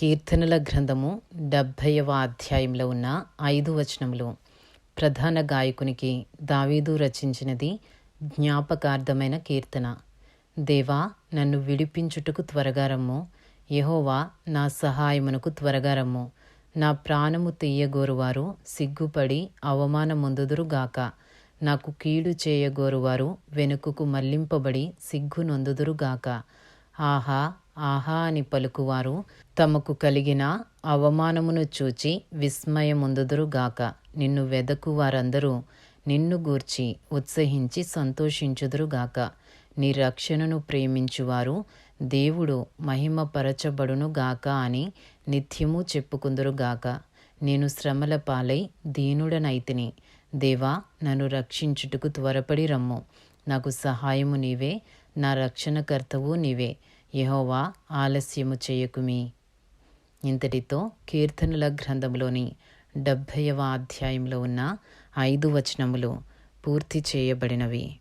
కీర్తనల గ్రంథము డెబ్భైవ అధ్యాయంలో ఉన్న ఐదు వచనములు. ప్రధాన గాయకునికి దావీదు రచించినది జ్ఞాపకార్థమైన కీర్తన. దేవా నన్ను విడిపించుటకు త్వరగా రమ్ము. యహోవా నా సహాయమునకు త్వరగా రమ్ము. నా ప్రాణము తీయగోరువారు సిగ్గుపడి అవమానమొందుదురుగాక నాకు కీడు చేయగోరువారు వెనుకకు మళ్ళింపబడి సిగ్గు నొందుదురుగాక ఆహా ఆహా అని పలుకువారు తమకు కలిగిన అవమానమును చూచి విస్మయముందుదురుగాక నిన్ను వెదకు వారందరూ నిన్ను గూర్చి ఉత్సహించి సంతోషించుదురుగాక నీ రక్షణను ప్రేమించువారు దేవుడు మహిమపరచబడునుగాక అని నిత్యము చెప్పుకుందురుగాక నేను శ్రమల పాలై దీనుడనైతిని. దేవా నన్ను రక్షించుటకు త్వరపడి రమ్ము. నాకు సహాయము నీవే నా రక్షణకర్తవు నీవే. యహోవా ఆలస్యము చేయకుమి. ఇంతటితో కీర్తనల గ్రంథంలోని డెబ్భైవ అధ్యాయంలో ఉన్న ఐదు వచనములు పూర్తి చేయబడినవి.